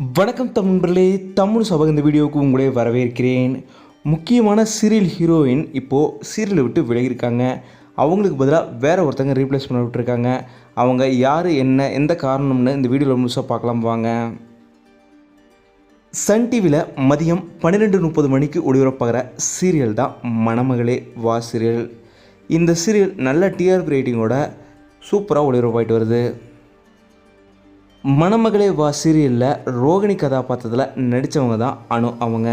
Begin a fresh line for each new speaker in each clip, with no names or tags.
வணக்கம் தமிழர்களே தமிழ் சபக இந்த வீடியோவுக்கு உங்களே வரவேற்கிறேன். முக்கியமான சீரியல் ஹீரோயின் இப்போது சீரியலை விட்டு விலகியிருக்காங்க. அவங்களுக்கு பதிலாக வேறு ஒருத்தங்க ரீப்ளேஸ் பண்ண விட்டுருக்காங்க. அவங்க யார் என்ன எந்த காரணம்னு இந்த வீடியோவில் முழுசாக பார்க்கலாம் வாங்க. சன் டிவியில் மதியம் பன்னிரெண்டு முப்பது மணிக்கு ஒளிபரப்பாகிற சீரியல் தான் மணமகளே வா சீரியல் இந்த சீரியல் நல்ல டிஆர்பி ரேட்டிங்கோட சூப்பராக ஒளிபரப்பாயிட்டு வருது. மணமகளே வா சீரியலில் ரோகிணி கதாபாத்திரத்தில் நடித்தவங்க தான் அனு அவங்க.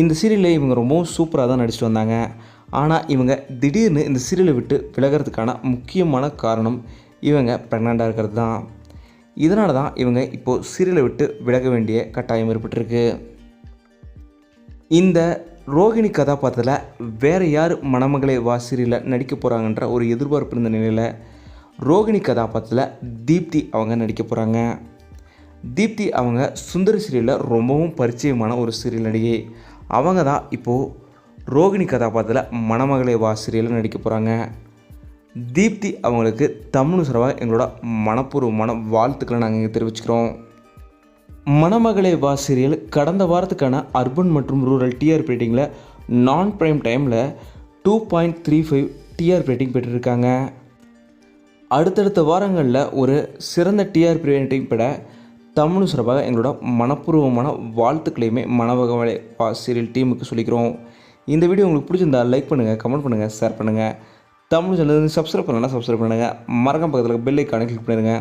இந்த சீரியலில் இவங்க ரொம்பவும் சூப்பராக தான் நடிச்சிட்டு வந்தாங்க. ஆனால் இவங்க திடீர்னு இந்த சீரியலை விட்டு விலகிறதுக்கான முக்கியமான காரணம் இவங்க ப்ரெக்னெண்ட்டாக இருக்கிறது தான். இதனால தான் இவங்க இப்போது சீரியலை விட்டு விலக வேண்டிய கட்டாயம் ஏற்பட்டிருக்கு. இந்த ரோகிணி கதாபாத்திரத்தில் வேறு யார் மணமகளை வா சீரியலில் நடிக்க போகிறாங்கன்ற ஒரு எதிர்பார்ப்பு இருந்த நிலையில் ரோகிணி கதாபாத்திரத்தில் தீப்தி அவங்க நடிக்க போகிறாங்க தீப்தி அவங்க சுந்தர சீரியலில் ரொம்பவும் பரிச்சயமான ஒரு சீரியல் நடிகை. அவங்க தான் இப்போது ரோகிணி கதாபாத்திரத்தில் மணமகளை வா சீரியலில் நடிக்க போகிறாங்க தீப்தி அவங்களுக்கு தமிழ் சார்பாக எங்களோட மனப்பூர்வமான வாழ்த்துக்களை நாங்கள் இங்கே தெரிவிச்சுக்கிறோம். மணமகளை வா சீரியல் கடந்த வாரத்துக்கான அர்பன் மற்றும் ரூரல் டிஆர் ரேட்டிங்கில் நான் ப்ரைம் டைமில் two point three five TR rating பெற்றிருக்காங்க. அடுத்தடுத்த வாரங்களில் ஒரு சிறந்த டிஆர்பி ரேட்டிங் பெற தமிழ் சார்பாக எங்களோட மனப்பூர்வமான வாழ்த்துக்களையுமே மனவகவலை பா சீரியல் டீமுக்கு சொல்லிக்கிறோம். இந்த வீடியோ உங்களுக்கு பிடிச்சிருந்தா லைக் பண்ணுங்கள் கமெண்ட் பண்ணுங்கள் ஷேர் பண்ணுங்கள் தமிழ் சேனல் சப்ஸ்கிரைப் பண்ணலாம் சப்ஸ்கிரைப் பண்ணுங்கள் மறக்காம பக்கத்தில் பெல் ஐக்கானை கிளிக் பண்ணிடுங்க.